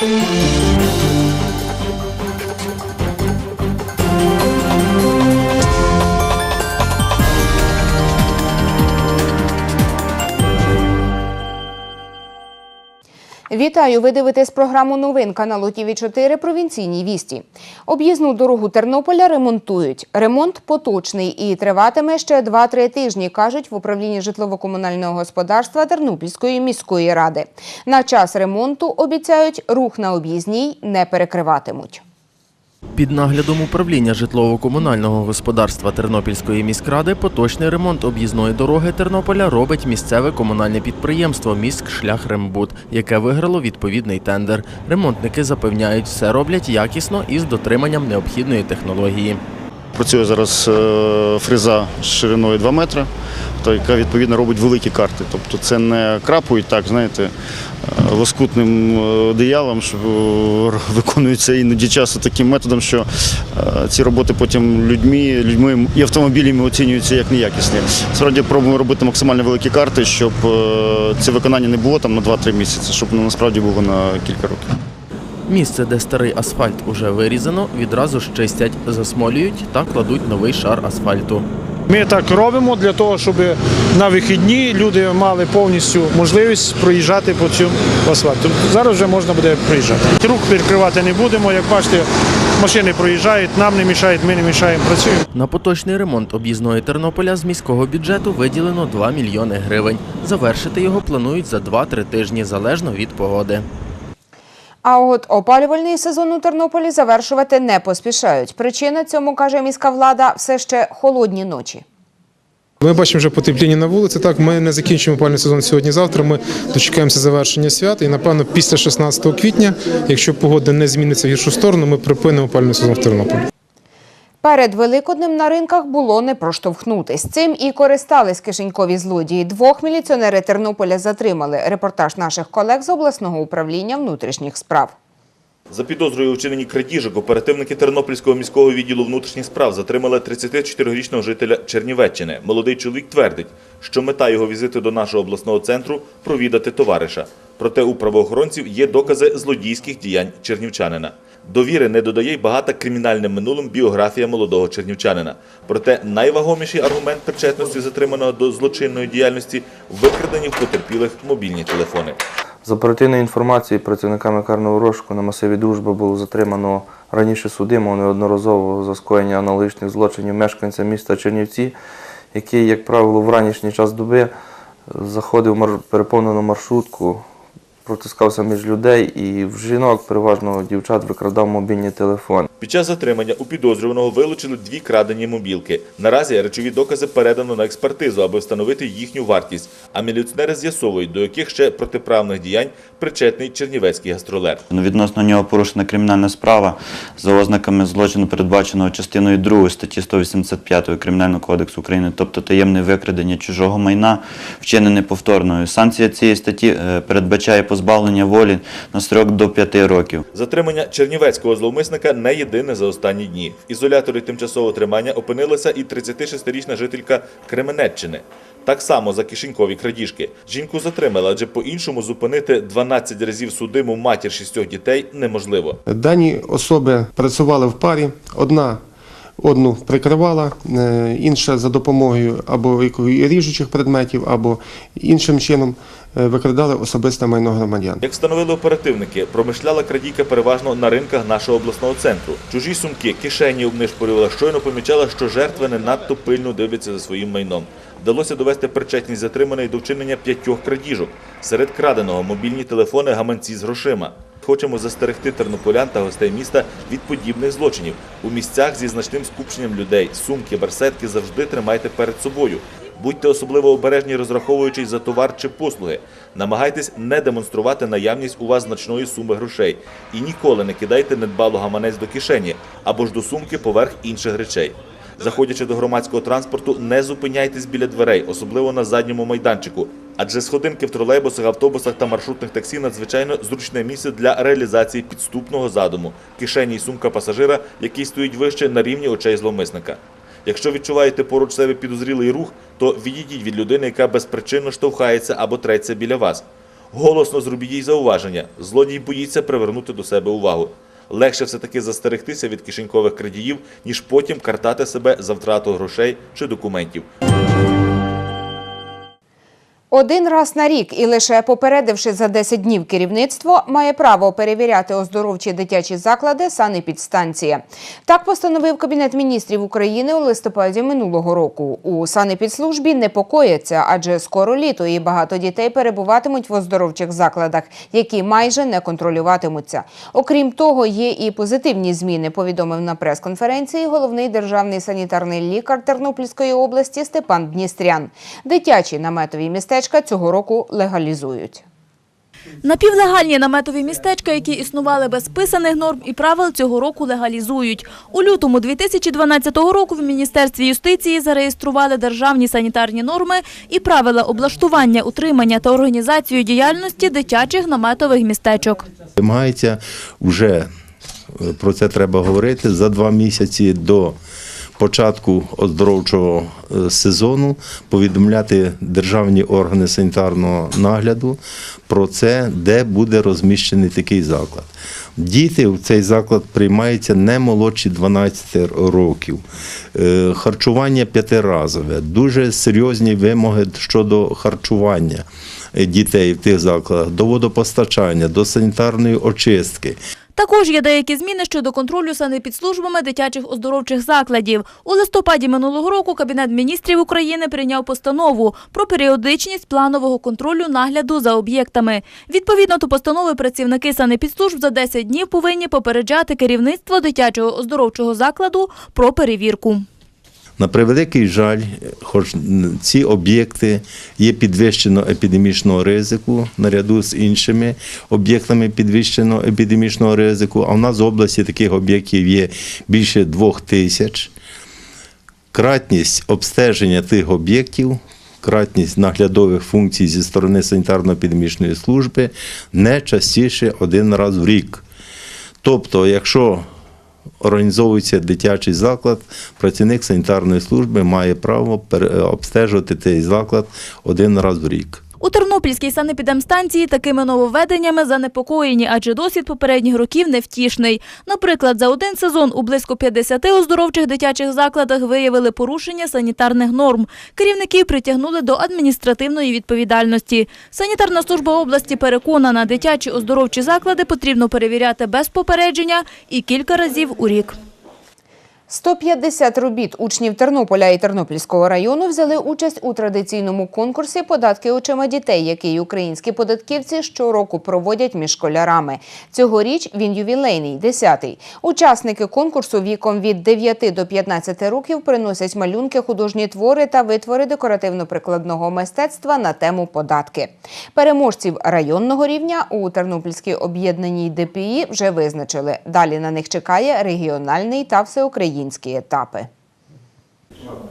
Música Вітаю! Ви дивитесь програму новин каналу ТІВІ 4 Провінційні вісті. Об'їзну дорогу Тернополя ремонтують. Ремонт поточний і триватиме ще 2-3 тижні, кажуть в управлінні житлово-комунального господарства Тернопільської міської ради. На час ремонту обіцяють, рух на об'їзній не перекриватимуть. Під наглядом управління житлово-комунального господарства Тернопільської міськради поточний ремонт об'їзної дороги Тернополя робить місцеве комунальне підприємство «Міськшляхрембуд», яке виграло відповідний тендер. Ремонтники запевняють, все роблять якісно і з дотриманням необхідної технології. Працює зараз е, фреза шириною 2 метри, яка відповідно робить великі карти. Тобто це не крапують так, знаєте, е, лоскутним е, одіялом, що виконується іноді часто таким методом, що ці роботи потім людьми, людьми і автомобілями оцінюються як неякісні. Справді пробуємо робити максимально великі карти, щоб це виконання не було там на 2-3 місяці, щоб воно насправді було на кілька років. Місце, де старий асфальт уже вирізано, відразу ж чистять, засмолюють та кладуть новий шар асфальту. Ми так робимо для того, щоб на вихідні люди мали повністю можливість проїжджати по цьому асфальту. Зараз вже можна буде проїжджати. Рух перекривати не будемо. Як бачите, машини проїжджають, нам не мішають, ми не мішаємо, працюємо. На поточний ремонт об'їзної Тернополя з міського бюджету виділено 2 мільйони гривень. Завершити його планують за 2-3 тижні, залежно від погоди. А от опалювальний сезон у Тернополі завершувати не поспішають. Причина цьому, каже міська влада, все ще холодні ночі. Ми бачимо вже потепління на вулиці. Так, ми не закінчимо опальний сезон сьогодні-завтра. Ми дочекаємося завершення свят. І напевно, після 16 квітня, якщо погода не зміниться в гіршу сторону, ми припинимо опальний сезон в Тернополі. Перед Великоднем на ринках було не проштовхнутись. Цим і користались кишенькові злодії. Двох міліціонери Тернополя затримали. Репортаж наших колег з обласного управління внутрішніх справ. За підозрою у вчиненні крадіжок оперативники Тернопільського міського відділу внутрішніх справ затримали 34-річного жителя Чернівеччини. Молодий чоловік твердить, що мета його візиту до нашого обласного центру – провідати товариша. Проте у правоохоронців є докази злодійських діянь чернівчанина. Довіри не додає й багата кримінальним минулим біографія молодого чернівчанина. Проте найвагоміший аргумент причетності затриманого до злочинної діяльності – викрадені в потерпілих мобільні телефони. За оперативною інформацією працівниками карного розшуку на масиві Дружба було затримано раніше судимого неодноразово за скоєння аналогічних злочинів мешканця міста Чернівці, який, як правило, в ранішній час доби заходив в переповнену маршрутку, протискався між людей і в жінок, переважно дівчат, викрадав мобільні телефони. Під час затримання у підозрюваного вилучили дві крадені мобілки. Наразі речові докази передано на експертизу, аби встановити їхню вартість. А міліціонери з'ясовують, до яких ще протиправних діянь причетний чернівецький гастролер. Ну, Відносно нього порушена кримінальна справа за ознаками злочину, передбаченого частиною 2 статті 185 Кримінального кодексу України, тобто таємне викрадення чужого майна, вчинене повторною. Санкція цієї статті е, передбачає позбавлення волі на строк до 5 років. Затримання чернівецького зловмисника не єдине за останні дні. В ізоляторі тимчасового тримання опинилася і 36-річна жителька Кременеччини. Так само за кишенькові крадіжки. Жінку затримали, адже по-іншому зупинити 12 разів судиму матір шістьох дітей неможливо. Дані особи працювали в парі. Одна одну прикривала, е, інша за допомогою або якої- ріжучих предметів, або іншим чином викрадали особисте майно громадян. Як встановили оперативники, промишляла крадійка переважно на ринках нашого обласного центру. Чужі сумки, кишені обнишпорювала, щойно помічала, що жертви не надто пильно дивляться за своїм майном. Вдалося довести причетність затриманої до вчинення п'ятьох крадіжок. Серед краденого мобільні телефони, гаманці з грошима. Хочемо застерегти тернополян та гостей міста від подібних злочинів. У місцях зі значним скупченням людей сумки, барсетки завжди тримайте перед собою. Будьте особливо обережні, розраховуючись за товар чи послуги. Намагайтесь не демонструвати наявність у вас значної суми грошей і ніколи не кидайте недбало гаманець до кишені або ж до сумки поверх інших речей. Заходячи до громадського транспорту, не зупиняйтесь біля дверей, особливо на задньому майданчику. Адже сходинки в тролейбусах, автобусах та маршрутних таксі надзвичайно зручне місце для реалізації підступного задуму кишені й сумка пасажира, який стоїть вище на рівні очей зловмисника. Якщо відчуваєте поруч себе підозрілий рух, то відійдіть від людини, яка безпричинно штовхається або треться біля вас. Голосно зробіть їй зауваження. Злодій боїться привернути до себе увагу. Легше все-таки застерегтися від кишенькових крадіїв, ніж потім картати себе за втрату грошей чи документів. Один раз на рік і лише попередивши за 10 днів керівництво, має право перевіряти оздоровчі дитячі заклади санепідстанція. Так постановив Кабінет міністрів України у листопаді минулого року. У санепідслужбі непокояться, адже скоро літо і багато дітей перебуватимуть в оздоровчих закладах, які майже не контролюватимуться. Окрім того, є і позитивні зміни, повідомив на прес-конференції головний державний санітарний лікар Тернопільської області Степан Дністрян. Дитячі наметові містечка цього року легалізують. Напівлегальні наметові містечка, які існували без писаних норм і правил, цього року легалізують. У лютому 2012 року в Міністерстві юстиції зареєстрували державні санітарні норми і правила облаштування, утримання та організацію діяльності дитячих наметових містечок. Вимагається вже е, про це треба говорити за два місяці до початку оздоровчого е, сезону повідомляти державні органи санітарного нагляду про це, де буде розміщений такий заклад. Діти в цей заклад приймаються не молодші 12 років. Е, Харчування п'ятиразове, дуже серйозні вимоги щодо харчування е, дітей в тих закладах, до водопостачання, до санітарної очистки. Також є деякі зміни щодо контролю санепідслужбами дитячих оздоровчих закладів. У листопаді минулого року Кабінет міністрів України прийняв постанову про періодичність планового контролю нагляду за об'єктами. Відповідно до постанови працівники санепідслужб за 10 днів повинні попереджати керівництво дитячого оздоровчого закладу про перевірку. На превеликий жаль, хоч ці об'єкти є підвищено епідемічного ризику наряду з іншими об'єктами підвищеного епідемічного ризику, а в нас в області таких об'єктів є більше двох тисяч. Кратність обстеження тих об'єктів, кратність наглядових функцій зі сторони санітарно-епідемічної служби не частіше один раз в рік. Тобто, якщо організовується дитячий заклад, працівник санітарної служби має право обстежувати цей заклад один раз в рік. У Тернопільській санепідемстанції такими нововведеннями занепокоєні, адже досвід попередніх років невтішний. Наприклад, за один сезон у близько 50 оздоровчих дитячих закладах виявили порушення санітарних норм. Керівників притягнули до адміністративної відповідальності. Санітарна служба області переконана, дитячі оздоровчі заклади потрібно перевіряти без попередження і кілька разів у рік. 150 робіт учнів Тернополя і Тернопільського району взяли участь у традиційному конкурсі «Податки очима дітей», який українські податківці щороку проводять між школярами. Цьогоріч він ювілейний, 10-й. Учасники конкурсу віком від 9 до 15 років приносять малюнки, художні твори та витвори декоративно-прикладного мистецтва на тему податки. Переможців районного рівня у Тернопільській об'єднаній ДПІ вже визначили. Далі на них чекає регіональний та всеукраїнський етапи.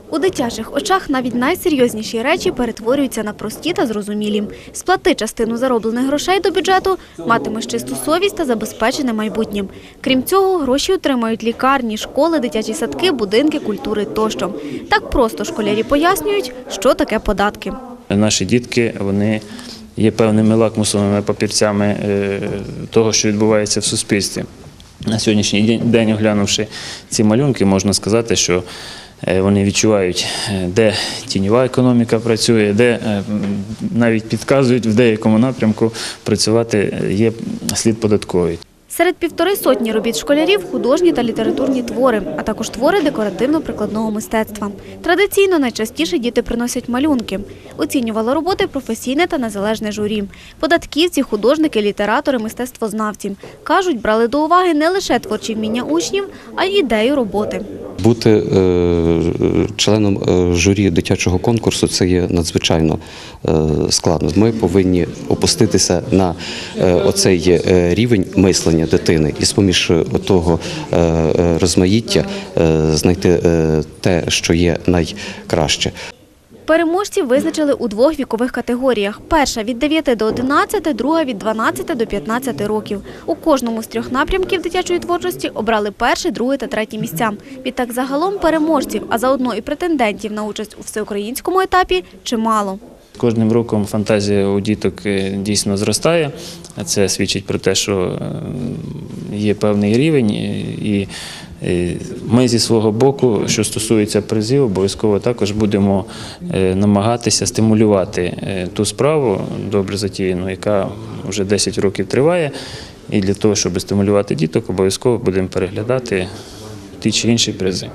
У дитячих очах навіть найсерйозніші речі перетворюються на прості та зрозумілі. Сплати частину зароблених грошей до бюджету, матимеш чисту совість та забезпечене майбутнє. Крім цього, гроші отримають лікарні, школи, дитячі садки, будинки культури тощо. Так просто школярі пояснюють, що таке податки. Наші дітки вони є певними лакмусовими папірцями е, того, що відбувається в суспільстві. На сьогоднішній день- оглянувши ці малюнки, можна сказати, що е, вони відчувають, е, де тіньова економіка працює, де е, навіть підказують в деякому напрямку працювати є слід податковий. Серед півтори сотні робіт школярів художні та літературні твори, а також твори декоративно-прикладного мистецтва. Традиційно найчастіше діти приносять малюнки. Оцінювало роботи професійне та незалежне журі. Податківці, художники, літератори, мистецтвознавці. Кажуть, брали до уваги не лише творчі вміння учнів, а й ідею роботи. Бути е, членом е, журі дитячого конкурсу це є надзвичайно е, складно. Ми повинні опуститися на оцей рівень мислення дитини і з-поміж того е, е, розмаїття е, знайти е, те, що є найкраще. Переможців визначили у двох вікових категоріях. Перша від 9 до 11, друга від 12 до 15 років. У кожному з трьох напрямків дитячої творчості обрали перше, друге та третє місця. Відтак загалом переможців, а заодно і претендентів на участь у всеукраїнському етапі чимало. Кожним роком фантазія у діток е, дійсно зростає. Це свідчить про те, що е, є певний рівень, е, і ми зі свого боку, що стосується призів, обов'язково також будемо намагатися стимулювати ту справу добре затіяну, яка вже 10 років триває. І для того, щоб стимулювати діток, обов'язково будемо переглядати ті чи інші призи.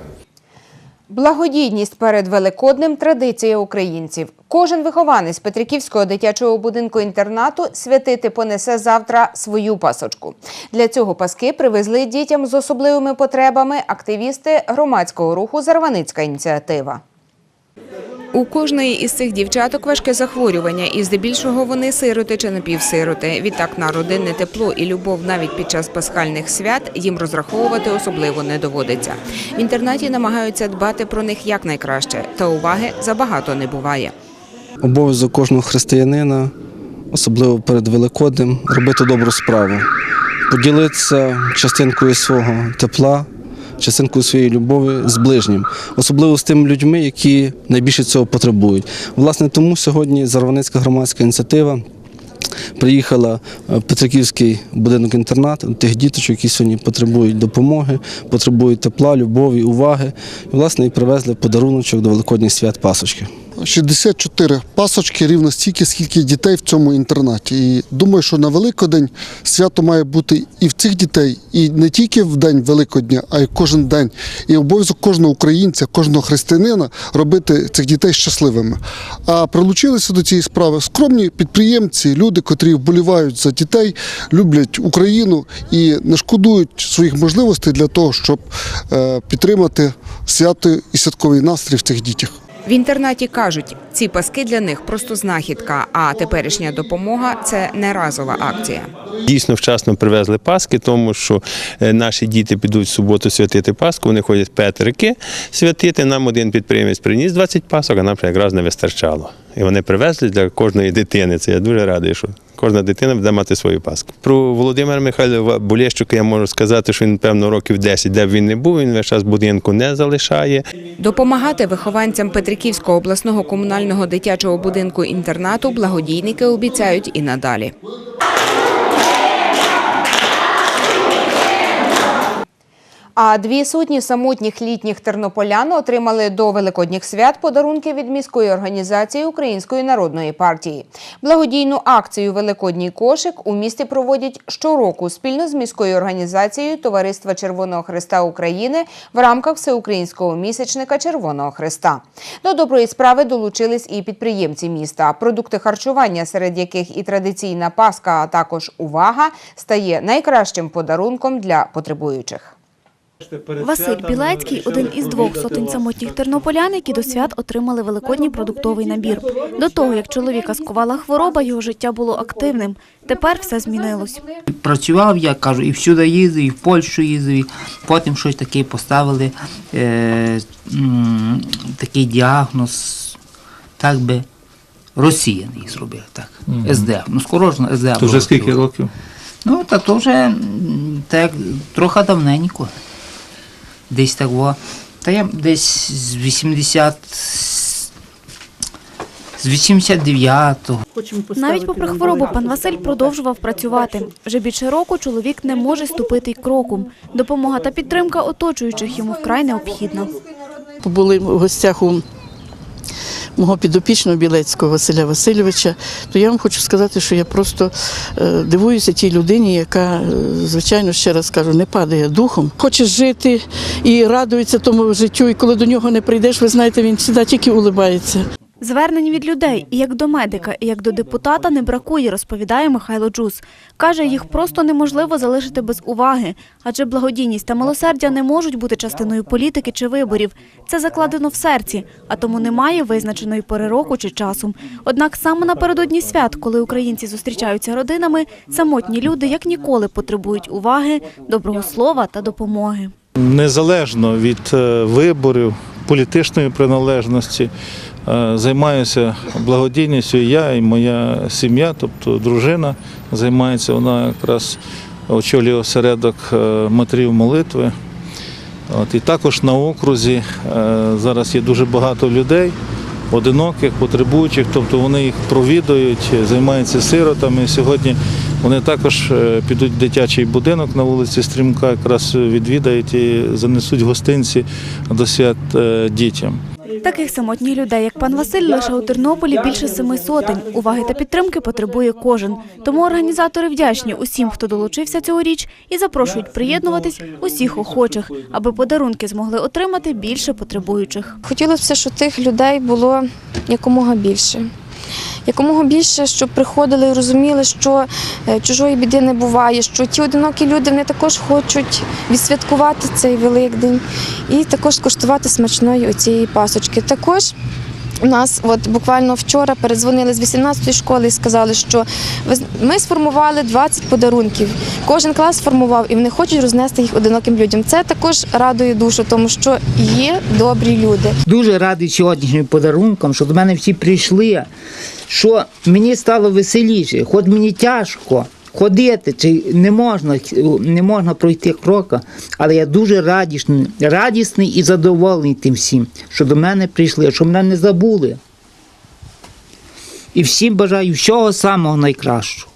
Благодійність перед Великоднем традиція українців. Кожен вихованець Петриківського дитячого будинку інтернату святити понесе завтра свою пасочку. Для цього паски привезли дітям з особливими потребами активісти громадського руху Зарваницька ініціатива. У кожної із цих дівчаток важке захворювання, і здебільшого вони сироти чи напівсироти. Відтак на родинне тепло і любов навіть під час пасхальних свят їм розраховувати особливо не доводиться. В інтернаті намагаються дбати про них якнайкраще, та уваги забагато не буває. Обов'язок кожного християнина, особливо перед Великоднем, робити добру справу, поділитися частинкою свого тепла, частинкою своєї любові з ближнім, особливо з тими людьми, які найбільше цього потребують. Власне, тому сьогодні Зарваницька громадська ініціатива. Приїхала в Петриківський будинок інтернат тих діточок, які сьогодні потребують допомоги, потребують тепла, любові, уваги. І, власне, і привезли подаруночок до Великодніх свят Пасочки. 64 пасочки рівно стільки, скільки дітей в цьому інтернаті. І думаю, що на Великодень свято має бути і в цих дітей, і не тільки в день Великодня, а й кожен день. І обов'язок кожного українця, кожного християнина робити цих дітей щасливими. А прилучилися до цієї справи скромні підприємці, люди, котрі вболівають за дітей, люблять Україну і не шкодують своїх можливостей для того, щоб е, підтримати свято і святковий настрій в цих дітях. В інтернаті кажуть, ці паски для них просто знахідка, а теперішня допомога це не разова акція. Дійсно вчасно привезли паски, тому що е, наші діти підуть в суботу святити паску. вони ходять Петрики святити. Нам один підприємець приніс 20 пасок, а нам якраз не вистачало. І вони привезли для кожної дитини. Це я дуже радий, що кожна дитина буде мати свою паску. Про Володимира Михайлова Болєщука я можу сказати, що він, певно, років 10, де б він не був, він весь час будинку не залишає. Допомагати вихованцям Петриківського обласного комунального дитячого будинку інтернату благодійники обіцяють і надалі. А дві сотні самотніх літніх тернополян отримали до великодніх свят подарунки від міської організації Української народної партії. Благодійну акцію Великодній кошик у місті проводять щороку спільно з міською організацією Товариства Червоного Христа України в рамках всеукраїнського місячника Червоного Христа. До доброї справи долучились і підприємці міста. Продукти харчування, серед яких і традиційна паска, а також увага, стає найкращим подарунком для потребуючих. Василь Білецький один із двох сотень самотніх тернополян, які до свят отримали великодній продуктовий набір. До того, як чоловіка скувала хвороба, його життя було активним. Тепер все змінилось. Працював, я кажу, і всюди їздив, і в Польщу їздив, потім щось таке поставили, е, м, такий діагноз, так би розсіяний зробили, так. Мгм. СД. Ну, скорочено СД. То вже скільки років? Ну, та то вже так, трохи давненько. Десь так було. Та я десь з 80 з 89-го. Навіть попри хворобу, пан Василь продовжував працювати. Вже більше року чоловік не може ступити й кроком. Допомога та підтримка оточуючих йому вкрай необхідна. Були в гостях у мого підопічного Білецького Василя Васильовича, то я вам хочу сказати, що я просто е, дивуюся тій людині, яка, е, звичайно, ще раз кажу, не падає духом, хоче жити і радується тому життю. І коли до нього не прийдеш, ви знаєте, він завжди тільки улибається. Звернень від людей і як до медика, і як до депутата не бракує, розповідає Михайло Джус. Каже, їх просто неможливо залишити без уваги, адже благодійність та милосердя не можуть бути частиною політики чи виборів. Це закладено в серці, а тому немає визначеної пори року чи часу. Однак саме напередодні свят, коли українці зустрічаються родинами, самотні люди як ніколи потребують уваги, доброго слова та допомоги. Незалежно від е, виборів, політичної приналежності, займаюся благодійністю. Я і моя сім'я, тобто дружина, займається вона якраз очолює осередок е, матерів молитви. От, і також на окрузі е, зараз є дуже багато людей. одиноких, потребуючих, тобто вони їх провідують, займаються сиротами. Сьогодні вони також е, підуть в дитячий будинок на вулиці Стрімка, якраз відвідають і занесуть гостинці до свят е, дітям. Таких самотніх людей, як пан Василь, лише у Тернополі більше семи сотень. Уваги та підтримки потребує кожен. Тому організатори вдячні усім, хто долучився цьогоріч, і запрошують приєднуватись усіх охочих, аби подарунки змогли отримати більше потребуючих. Хотілося б, щоб тих людей було якомога більше. Якомога більше, щоб приходили і розуміли, що е, чужої біди не буває, що ті одинокі люди вони також хочуть відсвяткувати цей Великдень і також скуштувати смачної оцієї пасочки. Також у нас от буквально вчора передзвонили з 18-ї школи і сказали, що ми сформували 20 подарунків. Кожен клас сформував і вони хочуть рознести їх одиноким людям. Це також радує душу, тому що є добрі люди. Дуже радий сьогоднішнім подарункам, що до мене всі прийшли, що мені стало веселіше, хоч мені тяжко. Ходити чи не можна, не можна пройти крока, але я дуже радісний, радісний і задоволений тим всім, що до мене прийшли, що мене не забули. І всім бажаю всього самого найкращого.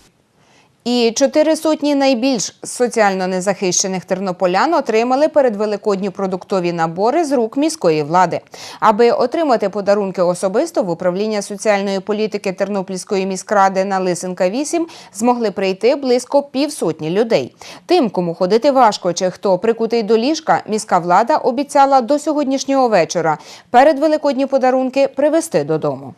І чотири сотні найбільш соціально незахищених тернополян отримали передвеликодні продуктові набори з рук міської влади. Аби отримати подарунки особисто в управління соціальної політики Тернопільської міськради на Лисенка 8 змогли прийти близько півсотні людей. Тим, кому ходити важко чи хто прикутий до ліжка, міська влада обіцяла до сьогоднішнього вечора передвеликодні подарунки привезти додому.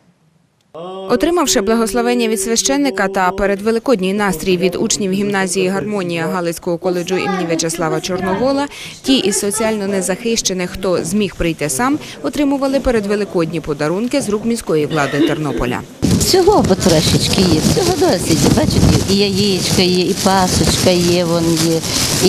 Отримавши благословення від священника та передвеликодній настрій від учнів гімназії Гармонія Галицького коледжу імені В'ячеслава Чорновола, ті із соціально незахищених, хто зміг прийти сам, отримували передвеликодні подарунки з рук міської влади Тернополя. Всього потрошечки є, всього досить. Бачите, і яєчка є, і пасочка є, вон є,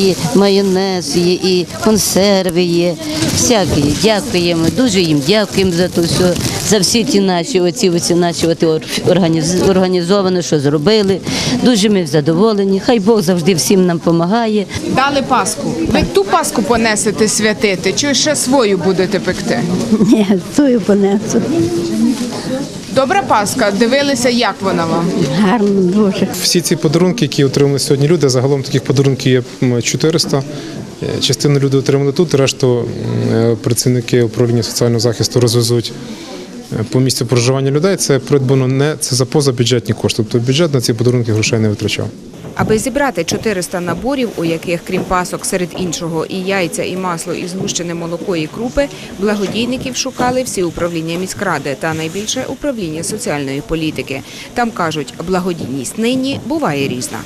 і майонез є, і консерви є. Всякі. Дякуємо, дуже їм дякуємо за то все, за всі ті наші оці, оці наші організ- організовані, що зробили. Дуже ми задоволені. Хай Бог завжди всім нам допомагає. Дали паску. Ви ту паску понесете святити, чи ще свою будете пекти? Ні, тою понесу. Добра паска. Дивилися, як вона вам? Гарно, дуже. Всі ці подарунки, які отримали сьогодні люди, загалом таких подарунків є 400. Е, Частину люди отримали тут, решту е, працівники управління соціального захисту розвезуть по місцю проживання людей. Це придбано не це за позабюджетні кошти. Тобто бюджет на ці подарунки грошей не витрачав. Аби зібрати 400 наборів, у яких, крім пасок, серед іншого, і яйця, і масло, і згущене молоко, і крупи, благодійників шукали всі управління міськради та найбільше управління соціальної політики. Там кажуть, благодійність нині буває різна.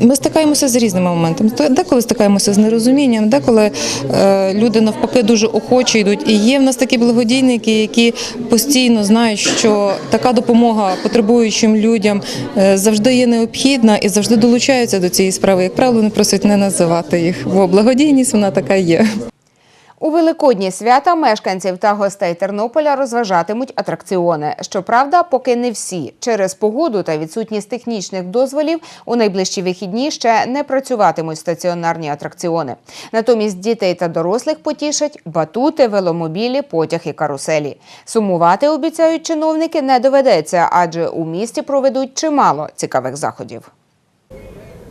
Ми стикаємося з різними моментами. Деколи стикаємося з нерозумінням, деколи е, люди навпаки дуже охоче йдуть. І є в нас такі благодійники, які постійно знають, що така допомога потребуючим людям е, завжди є необхідна і завжди долучаються до цієї справи. Як правило, не просять не називати їх, бо благодійність вона така є. У великодні свята мешканців та гостей Тернополя розважатимуть атракціони. Щоправда, поки не всі через погоду та відсутність технічних дозволів у найближчі вихідні ще не працюватимуть стаціонарні атракціони. Натомість дітей та дорослих потішать батути, веломобілі, потяг і каруселі. Сумувати обіцяють чиновники не доведеться, адже у місті проведуть чимало цікавих заходів.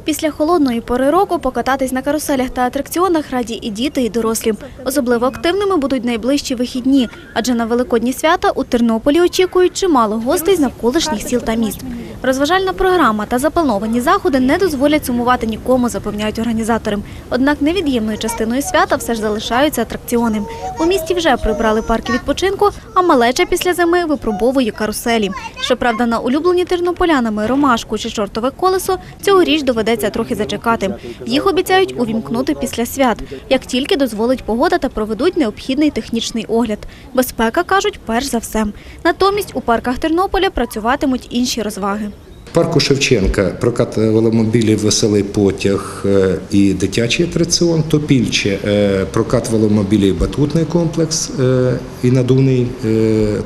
Після холодної пори року покататись на каруселях та атракціонах раді і діти, і дорослі. Особливо активними будуть найближчі вихідні, адже на великодні свята у Тернополі очікують чимало гостей з навколишніх сіл та міст. Розважальна програма та заплановані заходи не дозволять сумувати нікому, запевняють організатори. Однак невід'ємною частиною свята все ж залишаються атракціони. У місті вже прибрали парки відпочинку, а малеча після зими випробовує каруселі. Щоправда, на улюблені тернополянами ромашку чи чортове колесо цьогоріч доведеться трохи зачекати. Їх обіцяють увімкнути після свят, як тільки дозволить погода та проведуть необхідний технічний огляд. Безпека кажуть, перш за все. Натомість у парках Тернополя працюватимуть інші розваги. Парку Шевченка прокат веломобілів Веселий потяг е, і дитячий атраціон, Топільче е, прокат веломобілів батутний комплекс е, і надувний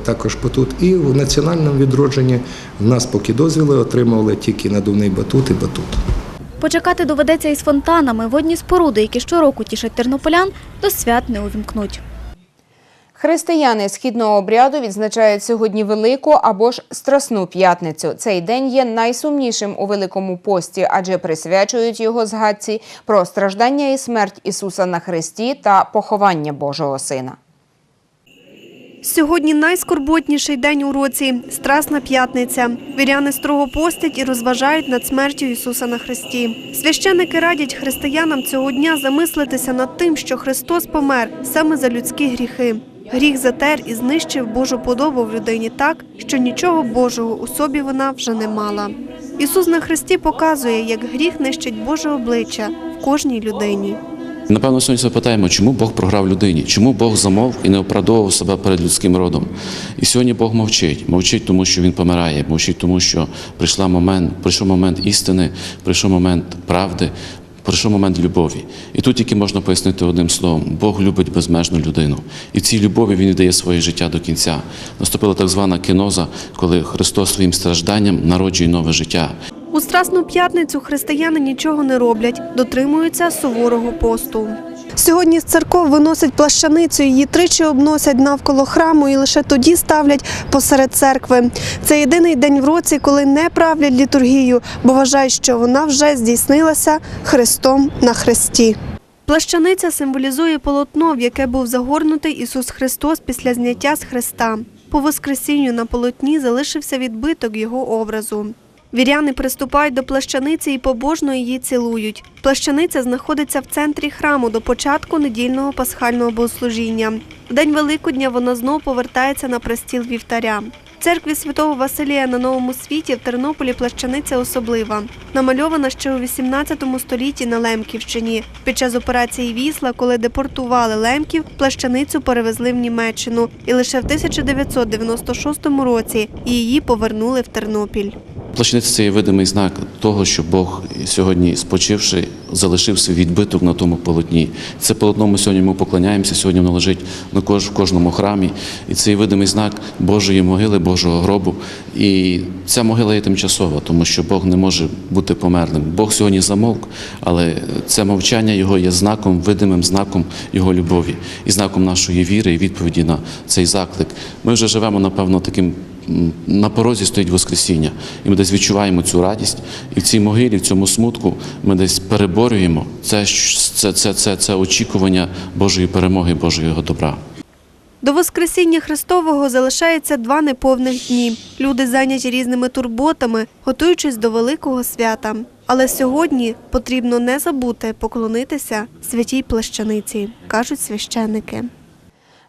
також батут. І в національному відродженні в нас поки дозвіли отримували тільки надувний батут і батут. Почекати доведеться із фонтанами. Водні споруди, які щороку тішать тернополян, до свят не увімкнуть. Християни східного обряду відзначають сьогодні Велику або ж Страсну п'ятницю. Цей день є найсумнішим у Великому пості, адже присвячують його згадці про страждання і смерть Ісуса на Христі та поховання Божого Сина. Сьогодні найскорботніший день у році – Страсна п'ятниця. Віряни строго постять і розважають над смертю Ісуса на Христі. Священники радять християнам цього дня замислитися над тим, що Христос помер саме за людські гріхи. Гріх затер і знищив Божу подобу в людині так, що нічого Божого у собі вона вже не мала. Ісус на Христі показує, як гріх нищить Боже обличчя в кожній людині. Напевно, сьогодні запитаємо, чому Бог програв людині, чому Бог замовк і не оправдовував себе перед людським родом. І сьогодні Бог мовчить. Мовчить, тому що він помирає, мовчить, тому що прийшла момент, прийшов момент істини, прийшов момент правди, прийшов момент любові. І тут тільки можна пояснити одним словом: Бог любить безмежну людину. І в цій любові він віддає своє життя до кінця. Наступила так звана кіноза, коли Христос своїм стражданням народжує нове життя. У Страсну п'ятницю християни нічого не роблять, дотримуються суворого посту. Сьогодні з церков виносять плащаницю, її тричі обносять навколо храму і лише тоді ставлять посеред церкви. Це єдиний день в році, коли не правлять літургію, бо вважають, що вона вже здійснилася Христом на хресті. Плащаниця символізує полотно, в яке був загорнутий Ісус Христос після зняття з хреста. По воскресінню на полотні залишився відбиток його образу. Віряни приступають до плащаниці і побожно її цілують. Плащаниця знаходиться в центрі храму до початку недільного пасхального богослужіння. В день Великодня вона знову повертається на престіл вівтаря. Церкві святого Василія на Новому світі в Тернополі плащаниця особлива. Намальована ще у 18 столітті на Лемківщині. Під час операції Вісла, коли депортували лемків, плащаницю перевезли в Німеччину. І лише в 1996 році її повернули в Тернопіль. Плащаниця це є видимий знак того, що Бог сьогодні, спочивши, залишив свій відбиток на тому полотні. Це полотно ми сьогодні йому поклоняємося, сьогодні воно лежить на в кожному храмі. І це видимий знак Божої могили, Божого гробу. І ця могила є тимчасова, тому що Бог не може бути померлим. Бог сьогодні замовк, але це мовчання його є знаком, видимим знаком його любові і знаком нашої віри і відповіді на цей заклик. Ми вже живемо, напевно, таким на порозі стоїть Воскресіння, і ми десь відчуваємо цю радість, і в цій могилі, в цьому смутку ми десь переборюємо це, це, це, це, це очікування Божої перемоги, Божого добра. До Воскресіння Христового залишається два неповних дні. Люди зайняті різними турботами, готуючись до великого свята. Але сьогодні потрібно не забути поклонитися святій плащаниці, кажуть священники.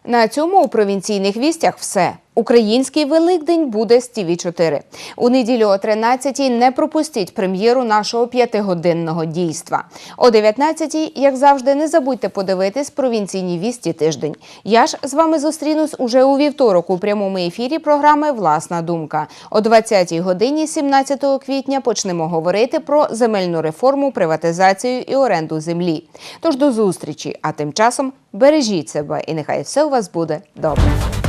На цьому у провінційних вістях все. Український Великдень буде з ТІВІ 4 У неділю о 13-й не пропустіть прем'єру нашого п'ятигодинного дійства. О 19-й, як завжди, не забудьте подивитись провінційні вісті тиждень. Я ж з вами зустрінусь уже у вівторок у прямому ефірі програми Власна думка. О 20-й годині 17 квітня почнемо говорити про земельну реформу, приватизацію і оренду землі. Тож до зустрічі, а тим часом бережіть себе і нехай все у вас буде добре.